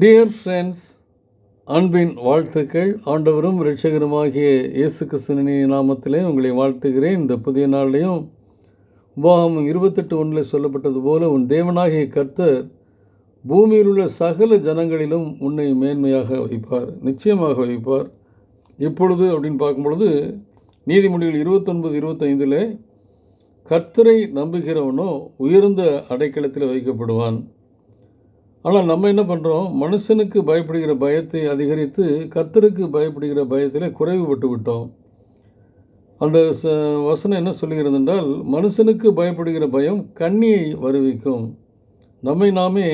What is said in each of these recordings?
Dear friends அன்பின் வாழ்த்துக்கள். ஆண்டவரும் இரட்சகருமாகிய இயேசு கிருஷ்ணனி நாமத்திலே உங்களை வாழ்த்துகிறேன். இந்த புதிய நாளிலையும் உபாகம் இருபத்தெட்டு ஒன்றில் சொல்லப்பட்டது போல உன் தேவனாகிய கர்த்தர் பூமியில் உள்ள சகல ஜனங்களிலும் உன்னை மேன்மையாக வைப்பார் நிச்சயமாக வைப்பார். இப்பொழுது அப்படின்னு பார்க்கும்பொழுது நீதிமொழிகள் இருபத்தொன்பது இருபத்தைந்தில் கர்த்தரை நம்புகிறவனோ உயர்ந்த அடைக்கலத்தில் வைக்கப்படுவான். ஆனால் நம்ம என்ன பண்ணுறோம் மனுஷனுக்கு பயப்படுகிற பயத்தை அதிகரித்து கத்தருக்கு பயப்படுகிற பயத்தில் குறைவுபட்டு விட்டோம். அந்த ச வசனம் என்ன சொல்லுகிறது என்றால் மனுஷனுக்கு பயப்படுகிற பயம் கண்ணியை வருவிக்கும். நம்மை நாமே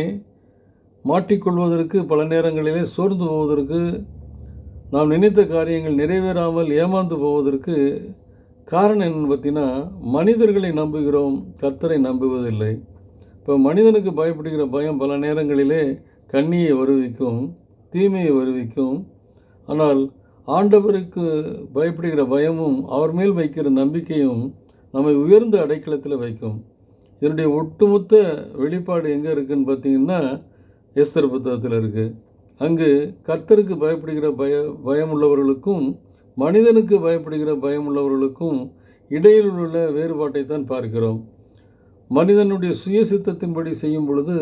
மாட்டிக்கொள்வதற்கு பல நேரங்களிலே சோர்ந்து போவதற்கு நாம் நினைத்த காரியங்கள் நிறைவேறாமல் ஏமாந்து போவதற்கு காரணம் என்னன்னு பார்த்தீங்கன்னா மனிதர்களை நம்புகிறோம் கர்த்தரை நம்புவதில்லை. இப்போ மனிதனுக்கு பயப்படுகிற பயம் பல நேரங்களிலே கண்ணியை வருவிக்கும் தீமையை வருவிக்கும். ஆனால் ஆண்டவருக்கு பயப்படுகிற பயமும் அவர் மேல் வைக்கிற நம்பிக்கையும் நம்மை உயர்ந்த அடைக்கலத்தில் வைக்கும். இதனுடைய ஒட்டுமொத்த வெளிப்பாடு எங்கே இருக்குதுன்னு பார்த்தீங்கன்னா எஸ்தர் புத்தகத்தில் இருக்குது அங்கு கத்தருக்கு பயப்படுகிற பய பயமுள்ளவர்களுக்கும் மனிதனுக்கு பயப்படுகிற பயமுள்ளவர்களுக்கும் இடையில் உள்ள வேறுபாட்டை தான் பார்க்கிறோம். மனிதனுடைய சுய சித்தத்தின்படி செய்யும் பொழுது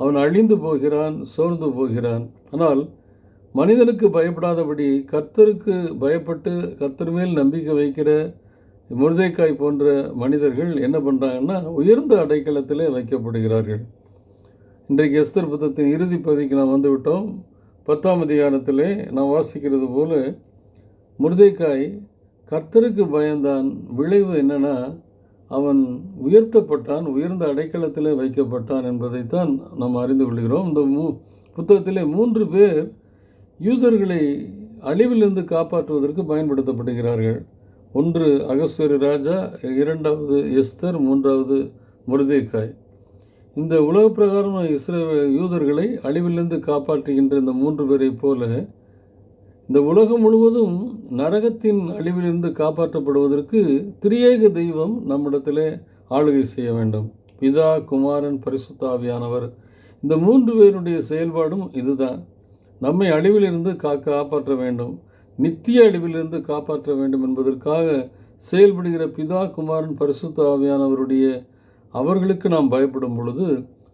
அவன் அழிந்து போகிறான் சோர்ந்து போகிறான். ஆனால் மனிதனுக்கு பயப்படாதபடி கர்த்தருக்கு பயப்பட்டு கர்த்தர் மேல் நம்பிக்கை வைக்கிற முருதைக்காய் போன்ற மனிதர்கள் என்ன பண்ணுறாங்கன்னா உயர்ந்த அடைக்கலத்தில் வைக்கப்படுகிறார்கள். இன்றைக்கு எஸ்தர் புத்தத்தின் இறுதி பகுதிக்கு நாம் வந்துவிட்டோம். பத்தாம் அதிகாரத்திலே நாம் வாசிக்கிறது போல முருதைக்காய் கர்த்தருக்கு பயந்தான். விளைவு என்னென்னா அவன் உயர்த்தப்பட்டான் உயர்ந்த அடைக்கலத்தில் வைக்கப்பட்டான் என்பதைத்தான் நாம் அறிந்து கொள்கிறோம். இந்த மூ புத்தகத்திலே மூன்று பேர் யூதர்களை அழிவிலிருந்து காப்பாற்றுவதற்கு பயன்படுத்தப்படுகிறார்கள். ஒன்று அகஸ்வரி ராஜா இரண்டாவது எஸ்தர் மூன்றாவது முருதேக்காய் இந்த உலக பிரகாரம் இஸ்ரே யூதர்களை அழிவிலிருந்து காப்பாற்றுகின்ற இந்த மூன்று பேரை போல இந்த உலகம் முழுவதும் நரகத்தின் அழிவிலிருந்து காப்பாற்றப்படுவதற்கு திரியேக தெய்வம் நம்மிடத்திலே ஆளுகை செய்ய வேண்டும். பிதா குமாரன் பரிசுத்தாவியானவர் இந்த மூன்று பேருடைய செயல்பாடும் இதுதான். நம்மை அழிவிலிருந்து காக்க காப்பாற்ற வேண்டும். நித்திய அழிவிலிருந்து காப்பாற்ற வேண்டும் என்பதற்காக செயல்படுகிற பிதா குமாரன் பரிசுத்த ஆவியானவருடைய அவர்களுக்கு நாம் பயப்படும் பொழுது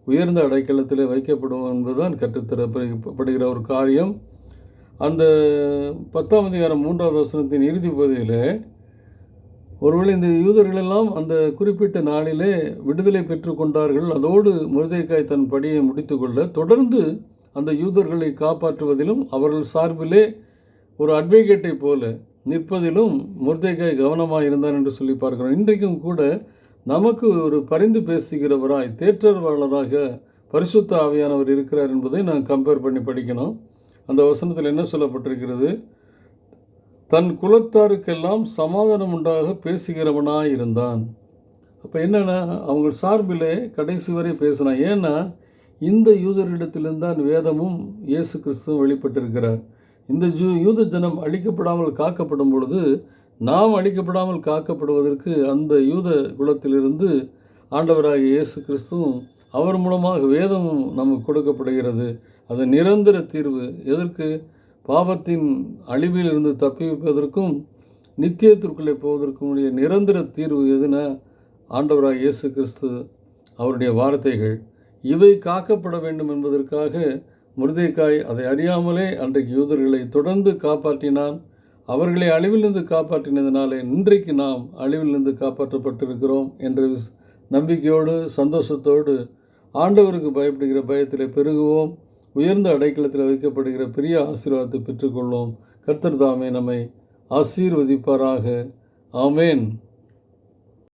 உயர்ந்த அடைக்கலத்தில் வைக்கப்படுவோம் என்பதுதான் கற்றுத்தரப்படுகிற ஒரு காரியம். அந்த பத்தாம் அதிகாரம் மூன்றாவது வசனத்தின் இறுதி பகுதியில் ஒருவேளை இந்த யூதர்களெல்லாம் அந்த குறிப்பிட்ட நாளிலே விடுதலை பெற்று கொண்டார்கள் அதோடு முருதைக்காய் தன் படியை முடித்துக்கொள்ள தொடர்ந்து அந்த யூதர்களை காப்பாற்றுவதிலும் அவர்கள் சார்பிலே ஒரு அட்வொகேட்டை போல நிற்பதிலும் முருதைக்காய் கவனமாக இருந்தான் என்று சொல்லி பார்க்கிறோம். இன்றைக்கும் கூட நமக்கு ஒரு பரிந்து பேசுகிறவராய் தேற்றர்வாளராக பரிசுத்த ஆவியானவர் இருக்கிறார் என்பதை நான் கம்பேர் பண்ணி படிக்கணும். அந்த வசனத்தில் என்ன சொல்லப்பட்டிருக்கிறது? தன் குலத்தாருக்கெல்லாம் சமாதானம் உண்டாக பேசுகிறவனாக இருந்தான். அப்போ என்னென்னா அவங்க சார்பிலே கடைசி வரை பேசினான். ஏன்னா இந்த யூதரிடத்திலிருந்து தான் வேதமும் இயேசு கிறிஸ்துவும் வெளிப்பட்டிருக்கிறார். இந்த ஜூ யூத ஜனம் அழிக்கப்படாமல் காக்கப்படும் பொழுது நாம் அழிக்கப்படாமல் காக்கப்படுவதற்கு அந்த யூத குலத்திலிருந்து ஆண்டவராகிய இயேசு கிறிஸ்துவும் அவர் மூலமாக வேதமும் நமக்கு கொடுக்கப்படுகிறது. அது நிரந்தர தீர்வு. எதற்கு? பாவத்தின் அழிவில் இருந்து தப்பிப்பதற்கும் நித்தியத்திற்குள்ளே போவதற்கும் உடைய நிரந்தர தீர்வு எதுனா? ஆண்டவராக இயேசு கிறிஸ்து அவருடைய வார்த்தைகள். இவை காக்கப்பட வேண்டும் என்பதற்காக முருதைக்காய் அதை அறியாமலே அன்றைக்கு யூதர்களை தொடர்ந்து காப்பாற்றினான். அவர்களை அழிவிலிருந்து காப்பாற்றினதினாலே இன்றைக்கு நாம் அழிவிலிருந்து காப்பாற்றப்பட்டிருக்கிறோம் என்ற நம்பிக்கையோடு சந்தோஷத்தோடு ஆண்டவருக்கு பயப்படுகிற பயத்தில் பெருகுவோம். உயர்ந்த அடைக்கலத்தில் வைக்கப்படுகிற பெரிய ஆசீர்வாதத்தை பெற்றுக்கொள்வோம். கர்த்தர் தாமே நம்மை ஆசீர்வதிப்பாராக. ஆமேன்.